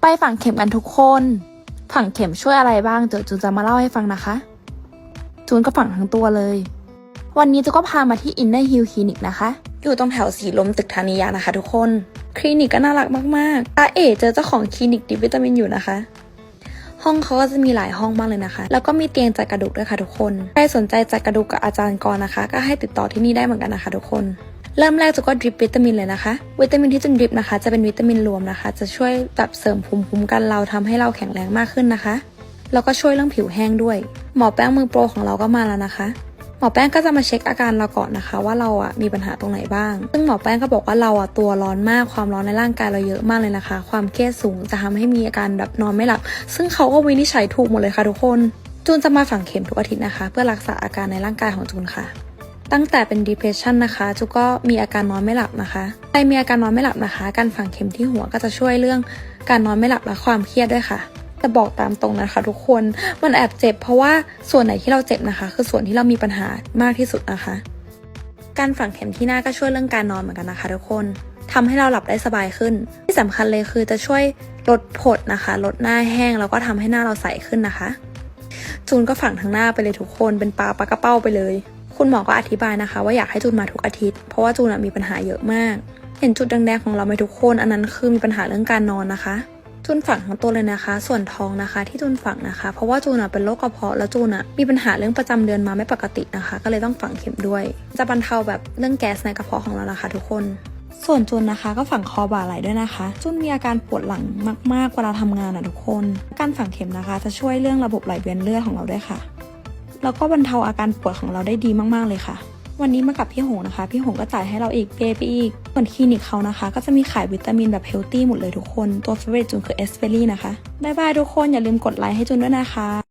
ไปฝังเข็มกันทุกคน ฝังเข็มช่วยอะไรบ้างเดี๋ยวจูนจะมาเล่าให้ฟังนะคะ จูนก็ฝังทั้งตัวเลย วันนี้จูก็พามาที่ Inner Hill Clinic นะคะ อยู่ตรงแถวสีลมตึกธานิยานะคะ ทุกคน คลินิกก็น่ารักมากๆอาเอ๋เจอเจ้าของคลินิกดิวิตามินอยู่นะคะ ห้องเขาก็จะมีหลายห้องมากเลยนะคะ แล้วก็มีเตียงจัดกระดูกด้วยค่ะทุกคน ใครสนใจจัดกระดูกกับอาจารย์กรนะคะ ก็ให้ติดต่อที่นี่ได้เหมือนกันนะคะ ทุกคน เริ่มแรกจุก็ดริปวิตามินเลยนะคะ วิตามินที่จุนดริปนะคะ จะเป็นวิตามินรวมนะคะ จะช่วยแบบเสริมภูมิคุ้มกันเราทำให้เราแข็งแรงมากขึ้นนะคะ แล้วก็ช่วยเรื่องผิวแห้งด้วย หมอแป้งมือโปรของเราก็มาแล้วนะคะ หมอแป้งก็จะมาเช็คอาการเราก่อนนะคะ ว่าเราอะมีปัญหาตรงไหนบ้าง ซึ่งหมอแป้งก็บอกว่าเราอะตัวร้อนมาก ความร้อนในร่างกายเราเยอะมากเลยนะคะ ความเครียดสูงจะทำให้มีอาการแบบนอนไม่หลับ ซึ่งเขาก็วินิจฉัยถูกหมดเลยค่ะทุกคน จูนจะมาฝังเข็มทุกอาทิตย์นะคะ เพื่อรักษาอาการในร่างกายของจูนค่ะ ตั้งแต่เป็น depression นะคะจูก็มีอาการนอนไม่หลับนะคะใครมีอาการนอนไม่หลับนะคะ การฝังเข็มที่หัวก็จะช่วยเรื่องการนอนไม่หลับและความเครียดด้วยค่ะแต่บอกตามตรงนะคะทุกคนมันแอบเจ็บเพราะว่าส่วนไหนที่เราเจ็บนะคะ คือส่วนที่เรามีปัญหามากที่สุดนะคะ การฝังเข็มที่หน้าก็ช่วยเรื่องการนอนเหมือนกันนะคะ ทุกคนทำให้เราหลับได้สบายขึ้น ที่สำคัญเลยคือจะช่วยลดผดนะคะ ลดหน้าแห้งแล้วก็ทำให้หน้าเราใสขึ้นนะคะ จูนก็ฝังทั้งหน้าไปเลยทุกคนเป็นปลาปลากระเป้าไปเลย คุณหมอก็อธิบายนะคะ ว่าอยากให้จูนมาทุกอาทิตย์ เพราะว่าจูนอะมีปัญหาเยอะมาก เห็นจุดแดงๆของเราไหมทุกคน อันนั้นคือมีปัญหาเรื่องการนอนนะคะ จูนฝังทั้งตัวเลยนะคะ ส่วนท้องนะคะที่จูนฝังนะคะ เพราะว่าจูนอะเป็นโรคกระเพาะแล้วจูนอะมีปัญหาเรื่องประจำเดือนมาไม่ปกตินะคะ ก็เลยต้องฝังเข็มด้วย จะบรรเทาแบบเรื่องแก๊สในกระเพาะของเรานะคะ ทุกคนส่วนจูนนะคะก็ฝังคอบ่าไหล่ด้วยนะคะจูนมีอาการปวดหลังมากๆเวลาทำงานอะทุกคน การฝังเข็มนะคะ จะช่วยเรื่องระบบไหลเวียนเลือดของเราด้วยค่ะ แล้วก็บรรเทาอาการปวดของเราได้ดีมากๆเลยค่ะ วันนี้มากับพี่หงนะคะ พี่หงก็จ่ายให้เราอีกเปไปอีกส่วนคลินิกเขานะคะ ก็จะมีขายวิตามินแบบเฮลตี้หมดเลยทุกคน ตัวเฟเวอร์จูนคือเอสเฟรี่นะคะ บ๊ายบายทุกคนอย่าลืมกดไลค์ให้จูนด้วยนะคะ